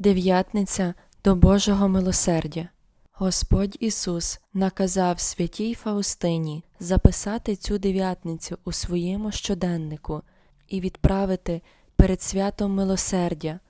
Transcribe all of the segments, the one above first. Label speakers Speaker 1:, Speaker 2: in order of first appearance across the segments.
Speaker 1: Дев'ятниця до Божого милосердя. Господь Ісус наказав святій Фаустині записати цю дев'ятницю у своєму щоденнику і відправити перед святом милосердя,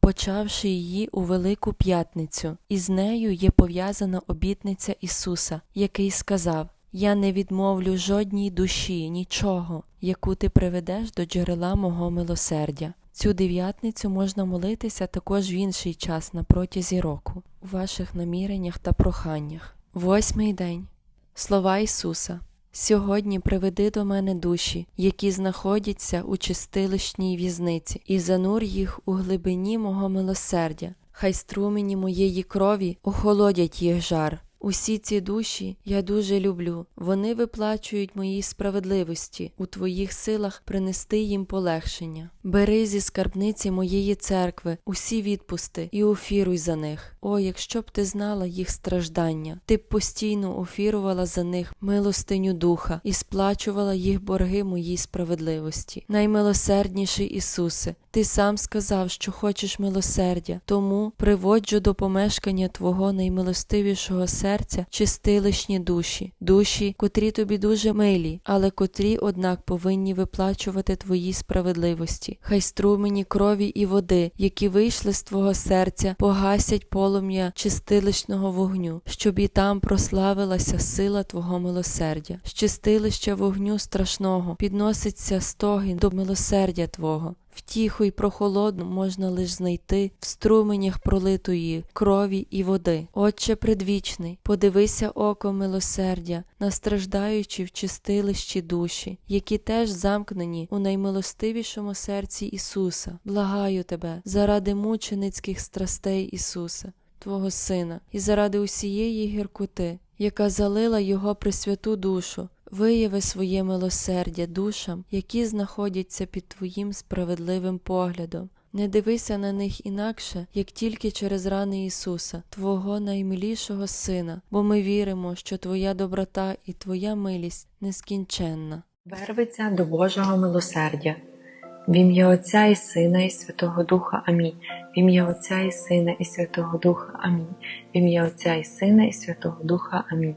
Speaker 1: почавши її у Велику П'ятницю, і з нею є пов'язана обітниця Ісуса, який сказав: Я не відмовлю жодній душі, нічого, яку ти приведеш до джерела мого милосердя. Цю дев'ятницю можна молитися також в інший час на протязі року, у ваших наміреннях та проханнях. Восьмий день. Слова Ісуса. Сьогодні приведи до мене душі, які знаходяться у чистилищній в'язниці, і занур їх у глибині мого милосердя. Хай струмені моєї крові охолодять їх жар. Усі ці душі я дуже люблю, вони виплачують моїй справедливості, у твоїх силах принести їм полегшення. Бери зі скарбниці моєї церкви усі відпусти і офіруй за них. О, якщо б ти знала їх страждання, ти б постійно офірувала за них милостиню духа і сплачувала їх борги моїй справедливості. Наймилосердніший Ісусе, ти сам сказав, що хочеш милосердя, тому приводжу до помешкання Твого наймилостивішого серця чистилищні душі, душі, котрі тобі дуже милі, але котрі, однак, повинні виплачувати Твої справедливості. Хай струмені крові і води, які вийшли з Твого серця, погасять полум'я чистилищного вогню, щоб і там прославилася сила Твого милосердя. З чистилища вогню страшного підноситься стогін до милосердя Твого. Втіху й прохолодну можна лиш знайти в струменях пролитої крові і води. Отче предвічний, подивися око милосердя на страждаючі в чистилищі душі, які теж замкнені у наймилостивішому серці Ісуса. Благаю тебе заради мученицьких страстей Ісуса, Твого Сина, і заради усієї гіркоти, яка залила Його пресвяту душу. Вияви своє милосердя душам, які знаходяться під Твоїм справедливим поглядом. Не дивися на них інакше, як тільки через рани Ісуса, Твого наймилішого Сина, бо ми віримо, що Твоя доброта і Твоя милість нескінченна.
Speaker 2: Вервиться до Божого милосердя. В ім'я Отця і Сина, і Святого Духа Амінь. В ім'я Отця і Сина, і Святого Духа Амінь. В ім'я Отця і Сина, і Святого Духа Амінь.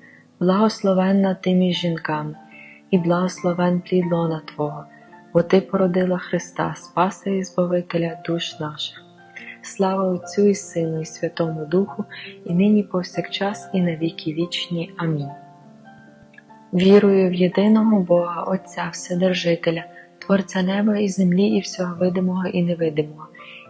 Speaker 2: Благословенна ти між жінками, і благословен плід лона Твого, бо Ти породила Христа, Спаса і Збавителя душ наших. Слава Отцю і Сину, і Святому Духу, і нині повсякчас, і на віки вічні. Амінь. Вірую в єдиного Бога, Отця Вседержителя, Творця неба і землі, і всього видимого і невидимого,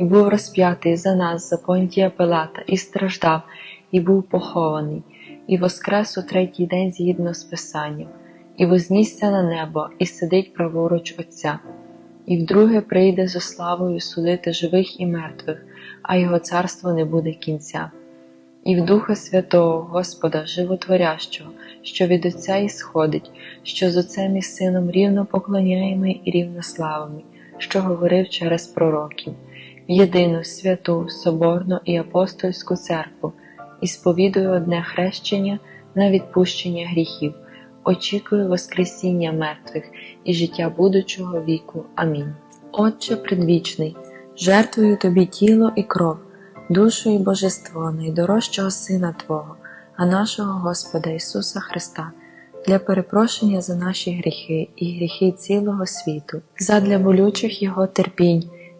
Speaker 2: і був розп'ятий за нас, за Понтія Пилата, і страждав, і був похований, і воскрес у третій день згідно з Писанням, і вознісся на небо, і сидить праворуч Отця, і вдруге прийде зо славою судити живих і мертвих, а його царство не буде кінця. І в Духа Святого, Господа, Животворящого, що від Отця і сходить, що з Отцем і Сином рівно поклоняємо і рівно славимо, що говорив через пророків єдину святу, Соборну і апостольську церкву і сповідую одне хрещення на відпущення гріхів, очікую Воскресіння мертвих і життя будучого віку. Амінь. Отче предвічний, жертвую Тобі тіло і кров, душу і божество найдорожчого Сина Твого, а нашого Господа Ісуса Христа. Для перепрошення за наші гріхи і гріхи цілого світу, задля болючих Його терпінь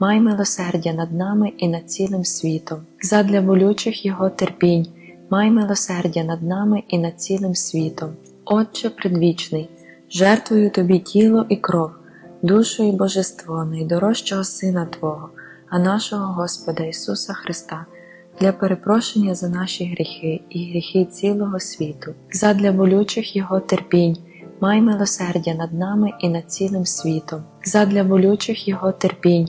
Speaker 2: май милосердя над нами і над цілим світом, задля болючих Його терпінь, май милосердя над нами і над цілим світом. Отче предвічний, жертвую Тобі тіло і кров, душу і божество найдорожчого Сина Твого, а нашого Господа Ісуса Христа, для перепрошення за наші гріхи і гріхи цілого світу, задля болючих Його терпінь, май милосердя над нами і над цілим світом, задля болючих Його терпінь,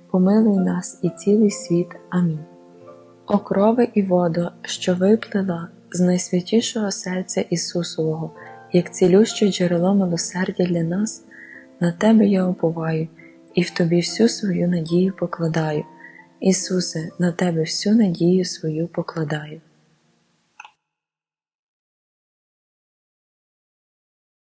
Speaker 2: помилуй нас і цілий світ. Амінь. О крови і водо, що виплила з найсвятішого серця Ісусового, як цілюще джерело милосердя для нас, на Тебе я уповаю і в Тобі всю свою надію покладаю. Ісусе, на Тебе всю надію свою покладаю.